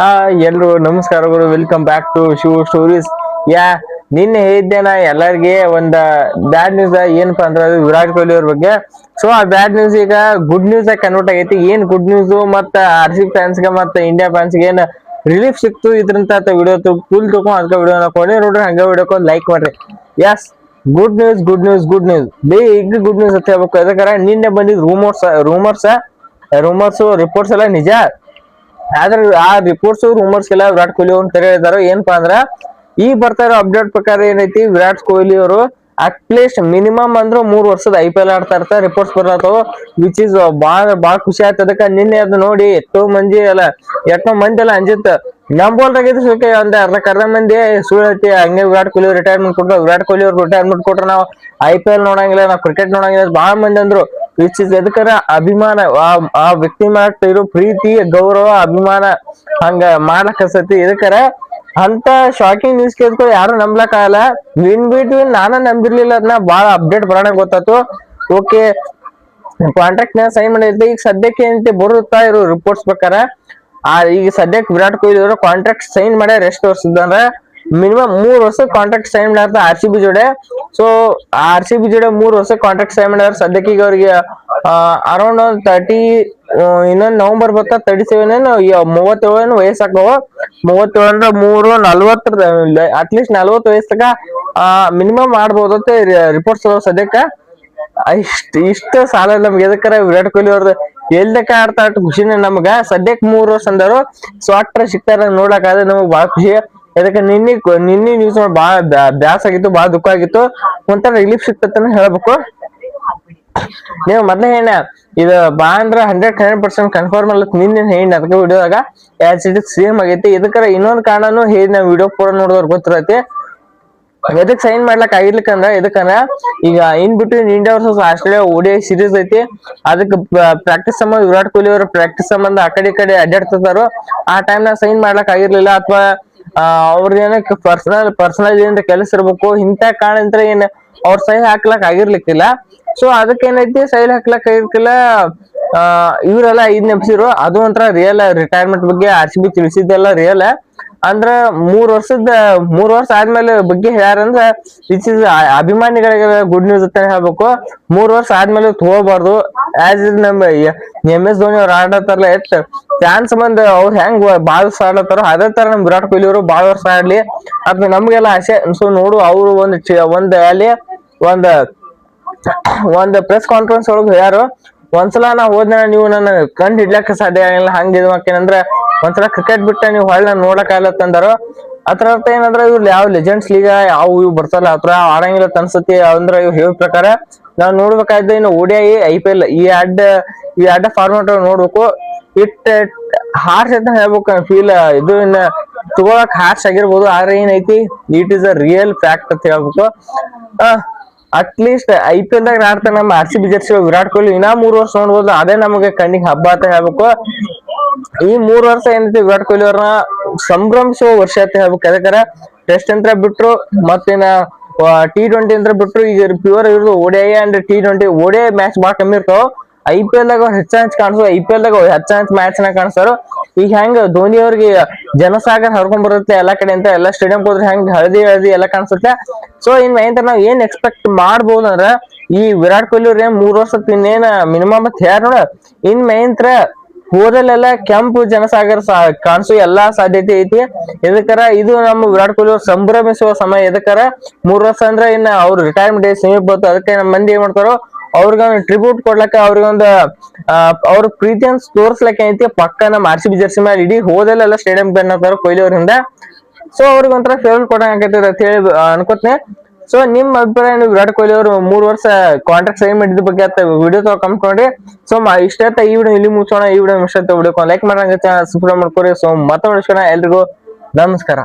ಹಾ ಎಲ್ರು ನಮಸ್ಕಾರಗಳು welcome back to Shiva stories ಯಾ, ನಿನ್ನೆ ಹೇಳಿದ್ದೆ ನಾ ಎಲ್ಲರಿಗೆ ಒಂದ ಬ್ಯಾಡ್ ನ್ಯೂಸ್ ಏನಪ್ಪಾ ಅಂದ್ರೆ ಅದು ವಿರಾಟ್ ಕೊಹ್ಲಿ ಅವ್ರ ಬಗ್ಗೆ. ಸೊ ಆ ಬ್ಯಾಡ್ ನ್ಯೂಸ್ ಈಗ ಗುಡ್ ನ್ಯೂಸ್ ಕನ್ವರ್ಟ್ ಆಗೈತಿ. ಏನ್ ಗುಡ್ ನ್ಯೂಸ್ ಮತ್ತ ಆರ್ ಸಿ ಫ್ಯಾನ್ಸ್ಗೆ ಮತ್ತ ಇಂಡಿಯಾ ಫ್ಯಾನ್ಸ್ಗೆ ಏನ್ ರಿಲೀಫ್ ಸಿಕ್ತು ಇದ್ರಂತ ವಿಡಿಯೋ ಫುಲ್ ತಗೊಂಡ್ ಅದಕ್ಕೆ ವಿಡಿಯೋ ಕೊನೆ ನೋಡ್ರಿ, ಹಂಗ ವಿಡಿಯೋಕ್ ಲೈಕ್ ಮಾಡ್ರಿ. Yes good news good news good news ಬೇಗ ಗುಡ್ ನ್ಯೂಸ್ ಅಂತ ಹೇಳ್ಬೇಕು. ಯಾಕಂದ್ರೆ ನಿನ್ನೆ ಬಂದಿದ್ ರೂಮರ್ಸ್ ರೂಮರ್ಸ್ ರೂಮರ್ಸ್ ರಿಪೋರ್ಟ್ಸ್ ಎಲ್ಲ ನಿಜ? ಆದ್ರೆ ಆ ರಿಪೋರ್ಟ್ಸ್ ರೂಮರ್ಸ್ ಎಲ್ಲ ವಿರಾಟ್ ಕೊಹ್ಲಿ ಅವ್ರನ್ನ ಕರೆ ಏನಪ್ಪಾ ಅಂದ್ರ ಈಗ ಬರ್ತಾ ಇರೋ ಅಪ್ಡೇಟ್ ಪ್ರಕಾರ ಏನೈತಿ, ವಿರಾಟ್ ಕೊಹ್ಲಿ ಅವರು ಅಟ್ಲೀಸ್ಟ್ ಮಿನಿಮಮ್ ಅಂದ್ರೆ ಮೂರ್ ವರ್ಷದ ಐ ಪಿ ಎಲ್ ಆಡ್ತಾ ಇರ್ತಾರೆ ರಿಪೋರ್ಟ್ಸ್ ಬರತ್ತವ ವಿಚ್ ಇಸ್ ಬಾಳ ಬಾಳ ಖುಷಿ ಆಯ್ತು. ಅದಕ್ಕ ನಿನ್ನೆ ಅದು ನೋಡಿ ಎಷ್ಟೋ ಮಂದಿ ಅಲ್ಲ, ಎಷ್ಟೋ ಮಂದಿ ಅಲ್ಲ ಅಂಜಿತ್ ನಮ್ ಬೋಲ್ದಾಗಿದ್ದು ಸುಖ ಒಂದ್ ಅರ್ಧ ಅರ್ಧ ಮಂದಿ ಸುಳ್ಳು ಐತಿ ಹಂಗೆ ವಿರಾಟ್ ಕೊಹ್ಲಿ ರಿಟೈರ್ಮೆಂಟ್ ಕೊಟ್ಟರು ವಿರಾಟ್ ಕೊಹ್ಲಿ ಅವ್ರು ರಿಟೈರ್ಮೆಂಟ್ ಕೊಟ್ರೆ ನಾವು ಐ ಪಿ ಎಲ್ ನೋಡಂಗಿಲ್ಲ, ನಾವು ಕ್ರಿಕೆಟ್ ನೋಡಂಗಿಲ್ಲ ಬಹಳ ಮಂದಿ ಅಂದ್ರು. ವಿಚ್ ಇಸ್ ಎದಕ್ಕರ ಅಭಿಮಾನ, ಆ- ವ್ಯಕ್ತಿ ಮಾಡ್ತಾ ಇರೋ ಪ್ರೀತಿ, ಗೌರವ, ಅಭಿಮಾನ ಹಂಗ ಮಾಡ್ಲಕ್ ಹಸತಿ ಎದಕ್ಕರ ಅಂತ ಶಾಕಿಂಗ್ ನ್ಯೂಸ್ ಕೇಳ್ಕೊಂಡು ಯಾರು ನಂಬ್ಲಕ್ ಆಗಲ್ಲ. ವಿನ್ ಬಿಟ್ವೀನ್ ನಾನ ನಂಬಿರ್ಲಿಲ್ಲ ಅದನ್ನ ಬಾಳ ಅಪ್ಡೇಟ್ ಬರೋಣ ಗೊತ್ತಾತು. ಓಕೆ ಕಾಂಟ್ರಾಕ್ಟ್ನ ಸೈನ್ ಮಾಡಿದ್ರೆ ಈಗ ಸದ್ಯಕ್ಕೆ ಏನಂತೆ ಬರುತ್ತಾ ಇರೋ ರಿಪೋರ್ಟ್ಸ್ ಪ್ರಕಾರ, ಆ, ಈಗ ಸದ್ಯಕ್ಕೆ ವಿರಾಟ್ ಕೊಹ್ಲಿ ಅವರು ಕಾಂಟ್ರಾಕ್ಟ್ ಸೈನ್ ಮಾಡ್ಯಾರ ಎಷ್ಟು ವರ್ಷದಂದ್ರೆ ಮಿನಿಮಮ್ ಮೂರ್ ವರ್ಷ ಕಾಂಟ್ರಾಕ್ಟ್ ಸೈನ್ ಮಾಡ್ಯಾರ ಆರ್ ಸಿ ಬಿ ಜೋಡೆ. ಸೊ ಆರ್ ಸಿ ಬಿ ಜೋಡೆ ಮೂರ್ ವರ್ಷ ಕಾಂಟ್ರಾಕ್ಟ್ ಸೈನ್ ಮಾಡ್ಯಾರ. ಸದ್ಯಕ್ಕೆ ಈಗ ಅವ್ರಿಗೆ ಅರೌಂಡ್ ಒಂದ್ ತರ್ಟಿ ಇನ್ನೊಂದ್ ನವೆಂಬರ್ ಬರ್ತಾ ತರ್ಟಿ ಸೆವೆನ್ ಏನು ಮೂವತ್ತೇಳು ಏನು ವಯಸ್ಸಾಕವ ಮೂವತ್ತೇಳು ಅಂದ್ರೆ ಮೂರು, ನಲ್ವತ್ತರ ಅಟ್ಲೀಸ್ಟ್ ನಲ್ವತ್ತು ವಯಸ್ಸಕ ಮಿನಿಮಮ್ ಮಾಡ್ಬೋದು ಅಂತ ರಿಪೋರ್ಟ್ಸ್ ಸದ್ಯಕ್ಕೆ. ಇಷ್ಟ ಇಷ್ಟ ಸಾಲ ನಮ್ಗೆ. ಎದಕ್ಕಾರ ವಿರಾಟ್ ಕೊಹ್ಲಿ ಅವ್ರದ್ದು ಎಲ್ದಕ್ಕ ಆಡ್ತಾ ಖುಷಿನೇ ನಮ್ಗ. ಸದ್ಯಕ್ ಮೂರ್ ವರ್ಷ ಅಂದರು. ಸ್ವಾಟ್ರ ಸಿಗ್ತಾರ ನೋಡಕ್ ಆದ್ರೆ ನಮಗ್ ಬಾಳ ಖುಷಿ. ಅದಕ್ಕೆ ನಿನ್ನೆ ನಿನ್ನೆ ನ್ಯೂಸ್ ನೋಡಿ ಬಾಳ ಬ್ಯಾಸ್ ಆಗಿತ್ತು ಬಾಳ ದುಃಖ ಆಗಿತ್ತು. ಒಂಥರ ರಿಲೀಫ್ ಸಿಕ್ತಂತ ಹೇಳ್ಬೇಕು. ನೀವು ಮೊದ್ಲೇ ಹೇಳ ಇದು ಬಾ ಅಂದ್ರ ಹಂಡ್ರೆಡ್ ಹಂಡ್ರೆಡ್ ಪರ್ಸೆಂಟ್ ಕನ್ಫರ್ಮ್ ಅಲ್ಲ ನಿನ್ನೆ ಹೇಳಿ ಅದಕ್ಕೆ ವಿಡಿಯೋದಾಗ ಆಸ್ ಇಟ್ ಸೇಮ್ ಆಗೈತಿ. ಇದಕ್ಕರ ಇನ್ನೊಂದು ಕಾರಣನು ಹೇಳಿ ನಾವು ವಿಡಿಯೋ ಕೂಡ ನೋಡಿದವ್ರು ಗೊತ್ತಿರತ್ತೆ. ಎದಕ್ ಸೈನ್ ಮಾಡ್ಲಕ್ ಆಗಿರ್ಲಿಕ್ಕಂದ್ರ ಇದಕ್ಕಂದ್ರ ಈಗ in between India versus Australia ODI series ಐತಿ. ಅದಕ್ಕೆ ಪ್ರಾಕ್ಟೀಸ್ ಸಂಬಂಧ ವಿರಾಟ್ ಕೊಹ್ಲಿ ಅವರ ಪ್ರಾಕ್ಟೀಸ್ ಸಂಬಂಧ ಆ ಕಡೆ ಈ ಕಡೆ ಅಡ್ಡಾಡ್ತಿರ್ತಾರೋ ಆ ಟೈಮ್ ನಾಗ ಸೈನ್ ಮಾಡ್ಲಕ್ ಆಗಿರ್ಲಿಲ್ಲ, ಅಥವಾ ಅವ್ರ ಏನಕ್ಕೆ ಪರ್ಸನಲ್ ಪರ್ಸನಲ್ ಏನ್ರ ಕೆಲಸ ಇರ್ಬೇಕು ಇಂಥ ಕಾರಣಂತ್ರ ಏನ್ ಅವ್ರ ಸಹಿ ಹಾಕ್ಲಕ್ ಆಗಿರ್ಲಿಕ್ಕಿಲ್ಲ. ಸೊ ಅದಕ್ಕೆ ಏನೈತಿ ಸೈಲ್ ಹಾಕ್ಲಕ್ ಆಗಿರ್ಕಿಲ್ಲ, ಆ, ಇವರೆಲ್ಲ ಐದ್ ನೆಪ್ಸಿರು. ಅದು ಒಂಥರ ರಿಯಲ್ ರಿಟೈರ್ಮೆಂಟ್ ಬಗ್ಗೆ ಆರ್ ಸಿ ಬಿ ತಿಳಿಸಿದ್ದೆಲ್ಲ ರಿಯಲ್ ಅಂದ್ರ ಮೂರ್ ವರ್ಷದ, ಮೂರ್ ವರ್ಷ ಆದ್ಮೇಲೆ ಬಗ್ಗೆ ಹೇಳಾರಂದ್ರ ಇಸ್ ಇಸ್ ಅಭಿಮಾನಿಗಳಿಗೆ ಗುಡ್ ನ್ಯೂಸ್ ಅಂತ ಹೇಳ್ಬೇಕು. ಮೂರ್ ವರ್ಷ ಆದ್ಮೇಲೆ ತಗೋಬಾರ್ದು. ಆಸ್ ಇಸ್ ನಮ್ ಎಂ ಎಸ್ ಧೋನಿ ಅವ್ರ ಆಡತ್ತಾರಲ್ಲ ಎಷ್ಟ್ ಫ್ಯಾನ್ ಸಂಬಂಧ ಅವ್ರು ಹೆಂಗ್ ಬಾಲ್ ವರ್ಷ ಆಡತ್ತಾರೋ ಅದೇ ತರ ನಮ್ ವಿರಾಟ್ ಕೊಹ್ಲಿ ಅವರು ಬಾಳ ವರ್ಷ ಆಡ್ಲಿ. ಅದ್ ನಮ್ಗೆಲ್ಲ ಆಸೆ. ಸೊ ನೋಡು, ಅವ್ರು ಒಂದ್ ಒಂದ್ ಅಲ್ಲಿ ಒಂದ್ ಒಂದ್ ಪ್ರೆಸ್ ಕಾನ್ಫರೆನ್ಸ್ ಒಳಗ್ ಹೇಳ್ಯಾರು ಒಂದ್ಸಲ ನಾ ಹೋದ್ನ ನೀವು ನನ್ನ ಕಂಡ್ ಹಿಡ್ಲಕ್ಕ ಸಾಧ್ಯ ಆಗಿಲ್ಲ. ಹಂಗ ಇದು ಒಂದ್ ಒಂದ್ಸಲ ಕ್ರಿಕೆಟ್ ಬಿಟ್ಟ ನೀವು ಹೊಳ್ಳ ನೋಡಕ್ ಆಗ್ಲತ್ತಂದಾರು ಅದ್ರ. ಅರ್ಥ ಏನಂದ್ರ ಇವ್ರು ಯಾವ ಲೆಜೆಂಡ್ಸ್ ಲೀಗ ಯಾವ ಇವ್ ಬರ್ತಾರಲ್ಲ ಅತ್ರ ಆಡಂಗಿಲ್ಲ ಅನ್ಸತಿ ಅಂದ್ರ ಇವ್ ಹೇಳ ಪ್ರಕಾರ. ನಾವ್ ನೋಡ್ಬೇಕಾಯ್ತು ಇನ್ನು ಓಡಿಐ ಐ ಪಿ ಎಲ್ ಈ ಅಡ್ಡ ಈ ಅಡ್ಡ ಫಾರ್ಮೆಟ್ ನೋಡ್ಬೇಕು. ಇಟ್ ಹಾರ್ಶ್ ಅಂತ ಹೇಳ್ಬೇಕು ಫೀಲ್ ಇದು ಇನ್ನ ತಗೊಳಕ್ ಹಾರ್ಶ್ ಆಗಿರ್ಬೋದು, ಆದ್ರೆ ಏನೈತಿ it is a real fact ಅಂತ ಹೇಳ್ಬೇಕು. At least I P L ದಾಗ ಆಡ್ತಾನೆ ನಮ್ಮ R C B jersey Virat Kohli ಇನ್ನ ಮೂರ್ ವರ್ಷ ನೋಡ್ಬೋದು, ಅದೇ ನಮಗೆ ಕಣ್ಣಿಗೆ ಹಬ್ಬ ಅಂತ ಹೇಳ್ಬೇಕು. ಈ ಮೂರ್ ವರ್ಷ ಏನೈತಿ ವಿರಾಟ್ ಕೊಹ್ಲಿ ಅವ್ರನ್ನ ಸಂಭ್ರಮಿಸುವ ವರ್ಷ ಅಂತ ಹೇಳ್ಬೇಕು. ಯಾಕಂದ್ರೆ ಟೆಸ್ಟ್ ಅಂತ ಬಿಟ್ರು ಮತ್ತಿನ ಟಿ ಟ್ವೆಂಟಿ ಅಂತ ಬಿಟ್ರು, ಈಗ ಪ್ಯೂರ್ ಇರೋದು ODI and T twenty ODI match ಬಾಳ ಕಮ್ಮಿ ಇರ್ತಾವ. ಐ ಪಿ ಎಲ್ ದಾಗ ಹೆಚ್ಚ ಹೆಚ್ಚು ಕಾಣಿಸೋ ಐ ಪಿ ಎಲ್ ದಾಗ ಹೆಚ್ಚ ಮ್ಯಾಚ್ನ ಕಾಣಿಸ್ತಾರ ಈಗ ಹೆಂಗ ಧೋನಿ ಅವ್ರಿಗೆ ಜನಸಾಗರ್ ಹರ್ಕೊಂಡ್ ಬರುತ್ತೆ ಎಲ್ಲಾ ಕಡೆ ಅಂತ ಎಲ್ಲಾ ಸ್ಟೇಡಿಯಂ ಹೋದ್ರೆ ಹೆಂಗ್ ಹಳದಿ ಹಳದಿ ಎಲ್ಲಾ ಕಾಣಿಸುತ್ತೆ. ಸೊ ಇನ್ ಮೈಂತ್ರ ನಾವ್ ಏನ್ ಎಕ್ಸ್ಪೆಕ್ಟ್ ಮಾಡ್ಬೋದು ಅಂದ್ರ, ಈ ವಿರಾಟ್ ಕೊಹ್ಲಿ ಅವ್ರ ಏನ್ ಮೂರ್ ವರ್ಷ ಇನ್ನೇನ್ ಮಿನಿಮಮ್ ಅಂತ ಹೇಳ ನೋಡ. ಇನ್ ಮೈಂತ್ರ ಹೋದಲ್ಲೆಲ್ಲ ಕೆಂಪು ಜನಸಾಗರ ಕಾಣಿಸೋ ಎಲ್ಲಾ ಸಾಧ್ಯತೆ ಐತಿ. ಎದಕ್ಕರ ಇದು ನಮ್ಮ ವಿರಾಟ್ ಕೊಹ್ಲಿ ಅವ್ರು ಸಂಭ್ರಮಿಸುವ ಸಮಯ. ಎದಕ್ಕರ ಮೂರ್ ವರ್ಷ ಅಂದ್ರೆ ಇನ್ನ ಅವ್ರ ರಿಟೈರ್ಮೆಂಟ್ ಡೇ ಸಮೀಪ ಬಂತು ಅದಕ್ಕೆ ನಮ್ಮ ಮಂದಿ ಏನ್ ಮಾಡ್ತಾರೋ ಅವ್ರಿಗೊಂದು ಟ್ರಿಬ್ಯೂಟ್ ಕೊಡ್ಲಕ್ಕ ಅವ್ರಿಗೊಂದು ಅವ್ರ ಪ್ರೀತಿಯನ್ನ ತೋರ್ಸ್ಲಕ್ಕ ಐತಿ ಪಕ್ಕ ನಮ್ಮ ಆರ್ ಸಿ ಬಿ ಜರ್ಸಿ ಮೇಲೆ ಇಡೀ ಹೋದಲ್ಲೆಲ್ಲ ಸ್ಟೇಡಿಯಂ ಬೆನ್ ಕೊಹ್ಲಿ ಅವರಿಂದ ಸೊ ಅವ್ರಿಗೆ ಒಂಥರ ಫೇವರ್ ಕೊಡಂಗೈತಿ ಅಂತ ಹೇಳಿ ಅನ್ಕೋತೀನಿ. ಸೊ ನಿಮ್ ಅಭಿಪ್ರಾಯ ಏನು ವಿರಾಟ್ ಕೊಹ್ಲಿ ಅವರು ಮೂರ್ ವರ್ಷ ಕಾಂಟ್ರಾಕ್ಟ್ ಸೈನ್ ಮಾಡಿದ ಬಗ್ಗೆ ಅಂತ ವಿಡಿಯೋ ತಗೋ ಕಂಪ್ಕೊಂಡ್ರಿ ಸೊ ಇಷ್ಟ ಈ ವಿಡಿಯೋ ಇಲ್ಲಿ ಮುಗಿಸೋಣ, ಈ ವಿಡಿಯೋ ಇಷ್ಟ ವಿಡಿಯೋ ಲೈಕ್ ಮಾಡಂಗ ಸಬ್ಸ್ಕ್ರೈಬ್ ಮಾಡ್ಕೊರಿ. ಸೊ ಮತ್ತೆ ಎಲ್ರಿಗೂ ನಮಸ್ಕಾರ.